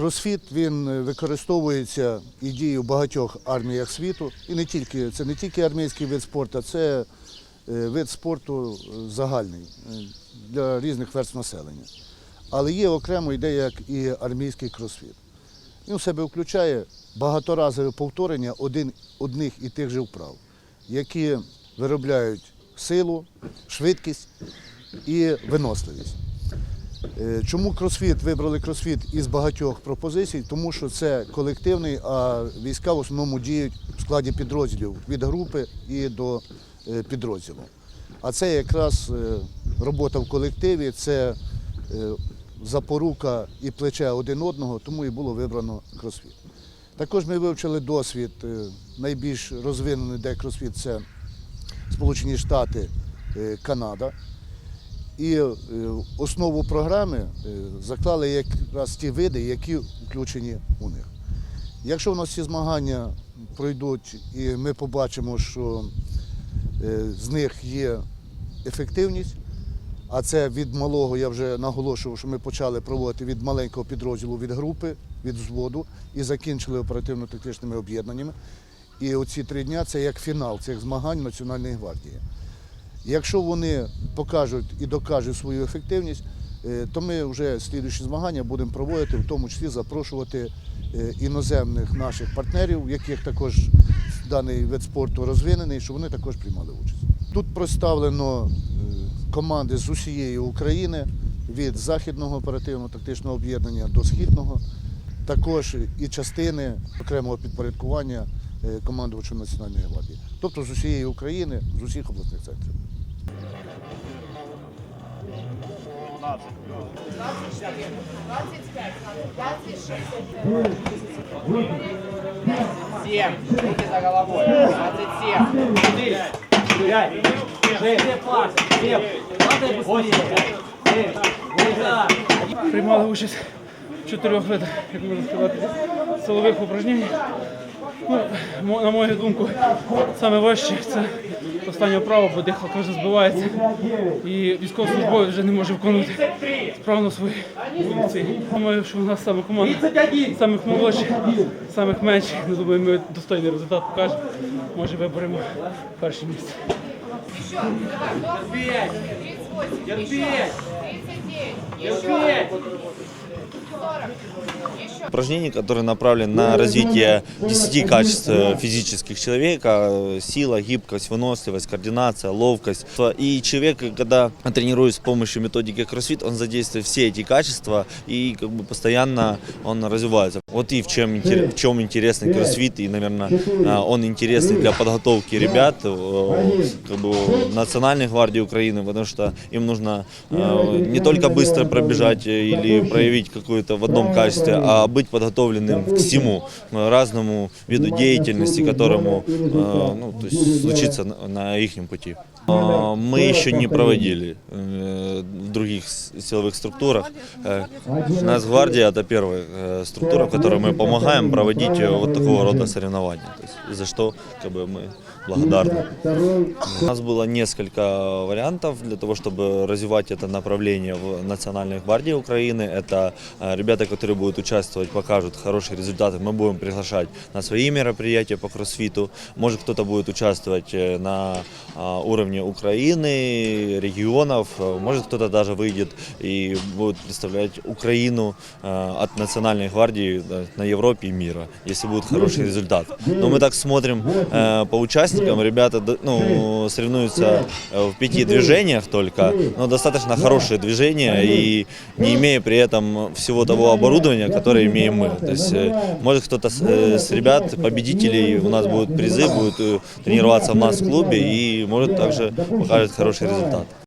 Кросфіт він е, використовується і діє в багатьох арміях світу. І не тільки це не тільки армійський вид спорту, це е, вид спорту е, загальний для різних верств населення. Але є окремо йде як і армійський кросфіт. Він в себе включає багаторазове повторення один, одних і тих же вправ, які виробляють силу, швидкість і виносливість. Е, Чому кросфіт вибрали кросфіт із багатьох пропозицій? Тому що це колективний, а війська в основному діють в складі підрозділів від групи і до е, підрозділу. А це якраз е, робота в колективі, це запорука і плече один одного, тому і було вибрано кросфіт. Також ми вивчили досвід найбільш розвинений, де кросфіт це Сполучені Штати, Канада. І е, основу програми е, заклали якраз ті види, які включені у них. Якщо у нас ці змагання пройдуть і ми побачимо, що е, з них є ефективність, а це від малого, я вже наголошував, що ми почали проводити від маленького підрозділу, від групи, від взводу і закінчили оперативно-тактичними об'єднаннями. І оці три дня це як фінал цих змагань Національної гвардії. Якщо вони покажуть і докажуть свою ефективність, е, то ми вже слідуючі змагання будемо проводити, в тому числі запрошувати е, іноземних наших партнерів, яких також даний вид спорту розвинений, щоб вони також приймали участь. Тут представлено е, команди з усієї України від західного оперативно-тактичного об'єднання до східного, також і частини окремого підпорядкування е, командувачу Національної гвардії, тобто з усієї України, з усіх обласних центрів. 7. Руки за головой. 27. 4. 5. 6. Семь. Падай быстрее. приймали участь в чотирьох видах, як можна сказати, силових упражнень. Ну, на мою думку, саме важче це останнє вправо, бо дихалка вже збивається. І військовослужбовець вже не може виконувати справно свої функції. Думаю, що у нас саме команда самих молодших, самих менших. Ну, думаю, ми достойний результат покажемо. Може виберемо перше місце. Еще, давай, ног. 38, еще. 39, 40. Упражнений, которые направлены на развитие 10 качеств э, физических человека, сила, гибкость, выносливость, координация, ловкость. И человек, когда тренируется с помощью методики CrossFit, он задействует все эти качества и как бы постоянно он развивается. Вот и в чем, в чем интересный CrossFit, и, наверное, э, он интересный для подготовки ребят э, как бы, Национальной гвардии Украины, потому что им нужно не только быстро пробежать или проявить какое-то в одном качестве, а быть подготовленным к всему э, разному виду деятельности, которому э, ну, то есть случится на, их пути. А, Мы еще не проводили э, в других силовых структурах. Э, Нацгвардия это первая структура, в которой мы помогаем проводить вот такого рода соревнования. То есть, за что как бы, мы благодарны. У нас было несколько вариантов для того, чтобы развивать это направление в Национальной гвардии Украины. Это ребята, которые будут участвовать, покажут хорошие результаты. Мы будем приглашать на свои мероприятия по кроссфиту. Может, кто-то будет участвовать э, на а, уровне Украины, регионов. Может, кто-то даже выйдет и будет представлять Украину э, от Национальной гвардии на Европе и мира, если будет хороший результат. Но мы так смотрим э, по участникам. Ребята ну, соревнуются в пяти движениях только, но достаточно хорошие движения и не имея при этом всего того оборудования, которое имеем мы. То есть, э, может, кто-то с, э, с ребят, победителей, у нас будут призы, будет э, тренироваться в нас в клубе и может также покажет хороший результат.